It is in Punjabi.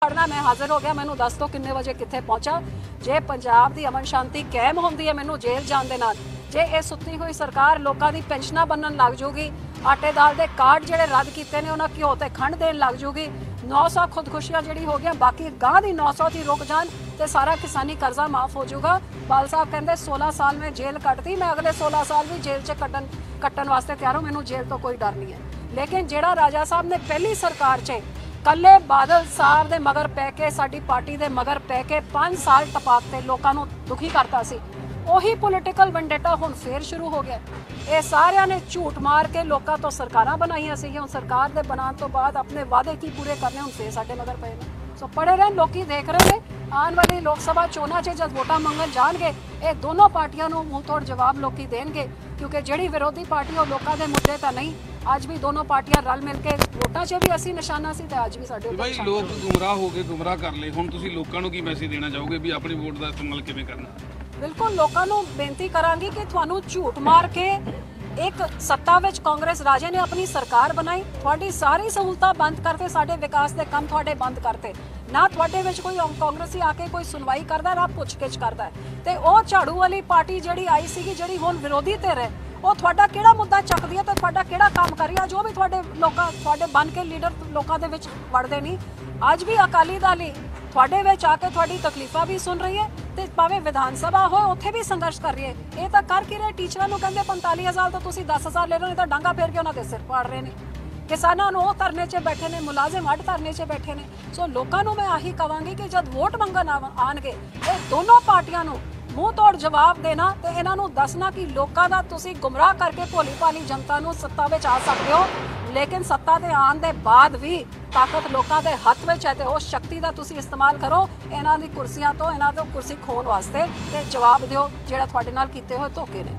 ਪੜਨਾ ਮੈਂ ਹਾਜ਼ਰ ਹੋ ਗਿਆ। ਮੈਨੂੰ ਦੱਸ ਦੋ ਕਿੰਨੇ ਵਜੇ ਕਿੱਥੇ ਪਹੁੰਚਾ। ਜੇ ਪੰਜਾਬ ਦੀ ਅਮਨ ਸ਼ਾਂਤੀ ਕਾਇਮ ਹੁੰਦੀ ਹੈ, ਮੈਨੂੰ ਜੇਲ੍ਹ ਜਾਣ ਦੇ ਨਾਲ। ਜੇ ਇਹ ਸੁੱਤੀ ਹੋਈ ਸਰਕਾਰ ਲੋਕਾਂ ਦੀ ਪੈਨਸ਼ਨਾਂ ਬੰਨਣ ਲੱਗ ਜੂਗੀ, ਆਟੇ ਦਾਲ ਦੇ ਕਾਰਡ ਜਿਹੜੇ ਰੱਦ ਕੀਤੇ ਨੇ, ਉਹਨਾਂ ਘਿਓ ਤੇ ਖੰਡ ਦੇਣ ਲੱਗ ਜੂਗੀ 900 ਖੁਦਕੁਸ਼ੀਆਂ ਜਿਹੜੀ ਹੋ ਗਿਆ ਬਾਕੀ ਗਾਂ ਦੀ 900 ਦੀ ਰੁਕ ਜਾਣ ਤੇ ਸਾਰਾ ਕਿਸਾਨੀ ਕਰਜ਼ਾ ਮਾਫ ਹੋ ਜਾਊਗਾ ਬਾਲ ਸਾਹਿਬ ਕਹਿੰਦੇ 16 ਸਾਲ ਮੈਂ ਜੇਲ੍ਹ ਕੱਟਦੀ, ਮੈਂ ਅਗਲੇ 16 ਸਾਲ ਵੀ ਜੇਲ੍ਹ 'ਚ ਕੱਟਣ ਕੱਟਣ ਵਾਸਤੇ ਤਿਆਰ ਹਾਂ, ਮੈਨੂੰ ਜੇਲ੍ਹ ਤੋਂ ਕੋਈ ਡਰ ਨਹੀਂ ਹੈ। ਲੇਕਿਨ ਜਿਹੜਾ ਰਾਜਾ ਸਾਹਿਬ ਨੇ ਪਹਿਲੀ ਸਰਕਾਰ 'ਚ ਕੱਲੇ ਬਾਦਲ ਸਾਹਿਬ ਦੇ ਮਗਰ ਪੈ ਕੇ, ਸਾਡੀ ਪਾਰਟੀ ਦੇ ਮਗਰ ਪੈ ਕੇ 5 ਸਾਲ ਟਪਾਤੇ, ਲੋਕਾਂ ਨੂੰ ਦੁਖੀ ਕਰਤਾ ਸੀ। ਉਹੀ ਪੋਲਿਟੀਕਲ ਵੈਂਡੇਟਾ ਹੁਣ ਫੇਰ ਸ਼ੁਰੂ ਹੋ ਗਿਆ। ਇਹ ਸਾਰਿਆਂ ਨੇ ਝੂਠ ਮਾਰ ਕੇ ਲੋਕਾਂ ਤੋਂ ਸਰਕਾਰਾਂ ਬਣਾਈਆਂ ਸੀ ਹੁਣ ਸਰਕਾਰ ਦੇ ਬਣਾਉਣ ਤੋਂ ਬਾਅਦ ਆਪਣੇ ਵਾਅਦੇ ਕੀ ਪੂਰੇ ਕਰਨੇ, ਹੁਣ ਫੇਰ ਸਾਡੇ ਮਗਰ ਪਏ ਨੇ। ਸੋ ਪੜੇ ਰਹਿਣ, ਲੋਕੀ ਦੇਖ ਰਹੇ ਨੇ। ਆਉਣ ਵਾਲੀ ਲੋਕ ਸਭਾ ਚੋਣਾਂ 'ਚ ਜਦ ਵੋਟਾਂ ਮੰਗਣ ਜਾਣਗੇ, ਇਹ ਦੋਨੋਂ ਪਾਰਟੀਆਂ ਨੂੰ ਮੂੰਹ ਤੋੜ ਜਵਾਬ ਲੋਕੀ ਦੇਣਗੇ। ਕਿਉਂਕਿ ਜਿਹੜੀ ਵਿਰੋਧੀ ਪਾਰਟੀ ਉਹ ਲੋਕਾਂ ਦੇ ਮੁੱਦੇ ਤਾਂ ਨਹੀਂ ਅੱਜ ਵੀ ਦੋਨੋਂ ਪਾਰਟੀਆਂ ਰਲ ਮਿਲ ਕੇ ਵੋਟਾਂ 'ਚ ਵੀ ਅਸੀਂ ਨਿਸ਼ਾਨਾ ਸੀ ਤੇ ਅੱਜ ਵੀ ਸਾਡੇ ਉੱਪਰ ਭਾਈ ਲੋਕ ਗੁੰਮਰਾਹ ਹੋ ਕੇ ਗੁੰਮਰਾਹ ਕਰ ਲਏ। ਹੁਣ ਤੁਸੀਂ ਲੋਕਾਂ ਨੂੰ ਕੀ ਮੈਸੇਜ ਦੇਣਾ ਚਾਹੋਗੇ ਵੀ ਆਪਣੀ ਵੋਟ ਦਾ ਇਸਤੇਮਾਲ ਕਿਵੇਂ ਕਰਨਾ? ਬਿਲਕੁਲ ਲੋਕਾਂ ਨੂੰ ਬੇਨਤੀ ਕਰਾਂਗੀ ਕਿ ਤੁਹਾਨੂੰ ਝੂਠ ਮਾਰ ਕੇ ਇੱਕ ਸੱਤਾ ਵਿੱਚ ਕਾਂਗਰਸ ਰਾਜੇ ਨੇ ਆਪਣੀ ਸਰਕਾਰ ਬਣਾਈ। ਤੁਹਾਡੀ ਸਾਰੀ ਸਹੂਲਤਾਂ ਬੰਦ ਕਰਤੇ ਸਾਡੇ ਵਿਕਾਸ ਦੇ ਕੰਮ ਤੁਹਾਡੇ ਬੰਦ ਕਰਤੇ। ਨਾ ਤੁਹਾਡੇ ਵਿੱਚ ਕੋਈ ਕਾਂਗਰਸੀ ਆ ਕੇ ਕੋਈ ਸੁਣਵਾਈ ਕਰਦਾ ਨਾ ਪੁੱਛਗਿੱਛ ਕਰਦਾ। ਤੇ ਉਹ ਝਾੜੂ ਵਾਲੀ ਪਾਰਟੀ ਜਿਹੜੀ ਆਈ ਸੀਗੀ ਜਿਹੜੀ ਹੁਣ ਵਿਰੋਧੀ ਧਿਰ ਹੈ ਉਹ ਤੁਹਾਡਾ ਕਿਹੜਾ ਮੁੱਦਾ ਚੱਕਦੀ ਹੈ ਤੇ ਤੁਹਾਡਾ ਕਿਹੜਾ ਕੰਮ ਕਰ ਰਹੀ ਹੈ ਜੋ ਵੀ ਤੁਹਾਡੇ ਲੋਕਾਂ ਤੁਹਾਡੇ ਬਣ ਕੇ ਲੀਡਰ ਲੋਕਾਂ ਦੇ ਵਿੱਚ ਵੜਦੇ ਨਹੀਂ। ਅੱਜ ਵੀ ਅਕਾਲੀ ਦਲ ਹੀ ਤੁਹਾਡੇ ਵਿੱਚ ਆ ਕੇ ਤੁਹਾਡੀ ਤਕਲੀਫਾਂ ਵੀ ਸੁਣ ਰਹੀ ਹੈ ਤੇ ਭਾਵੇਂ ਵਿਧਾਨ ਸਭਾ ਹੋਏ, ਉੱਥੇ ਵੀ ਸੰਘਰਸ਼ ਕਰ ਰਹੀ ਹੈ। ਇਹ ਤਾਂ ਕਰ ਕੀ ਰਹੇ? ਟੀਚਰਾਂ ਨੂੰ ਕਹਿੰਦੇ 45000 ਤਾਂ ਤੁਸੀਂ 10000 ਲੈ ਰਹੇ ਨਹੀਂ ਤਾਂ ਡਾਂਗਾ ਫੇਰ ਕੇ ਉਹਨਾਂ ਦੇ ਸਿਰ ਪਾੜ ਰਹੇ ਨੇ? ਕਿਸਾਨਾਂ ਨੂੰ ਉਹ ਧਰਨੇ 'ਚ ਬੈਠੇ ਨੇ, ਮੁਲਾਜ਼ਮ ਅੱਡ ਧਰਨੇ 'ਚ ਬੈਠੇ ਨੇ। ਸੋ ਲੋਕਾਂ ਨੂੰ ਮੈਂ ਆਹੀ ਕਵਾਂਗੀ ਕਿ ਜਦ ਵੋਟ ਮੰਗਣ ਆਵ- ਆਣਗੇ ਇਹ ਦੋਨੋਂ ਪਾਰਟੀਆਂ ਨੂੰ ਮੂੰਹ ਤੋੜ ਜਵਾਬ ਦੇਣਾ ਤੇ ਇਹਨਾਂ ਨੂੰ ਦੱਸਣਾ ਕਿ ਲੋਕਾਂ ਦਾ ਤੁਸੀਂ ਗੁੰਮਰਾਹ ਕਰਕੇ ਭੋਲੀ ਭਾਲੀ ਜਨਤਾ ਨੂੰ ਸੱਤਾ ਵਿੱਚ ਆ ਸਕਦੇ ਹੋ। ਲੇਕਿਨ ਸੱਤਾ ਤੇ ਆਉਣ ਦੇ ਬਾਅਦ ਵੀ ਤਾਕਤ ਲੋਕਾਂ ਦੇ ਹੱਥ ਵਿੱਚ ਹੈ ਤੇ ਉਹ ਸ਼ਕਤੀ ਦਾ ਤੁਸੀਂ ਇਸਤੇਮਾਲ ਕਰੋ ਇਹਨਾਂ ਦੀ ਕੁਰਸੀਆਂ ਤੋਂ, ਇਹਨਾਂ ਤੋਂ ਕੁਰਸੀ ਖੋਣ ਵਾਸਤੇ ਤੇ ਜਵਾਬ ਦਿਓ ਜਿਹੜਾ ਤੁਹਾਡੇ ਨਾਲ ਕੀਤੇ ਹੋਏ ਧੋਖੇ ਨੇ।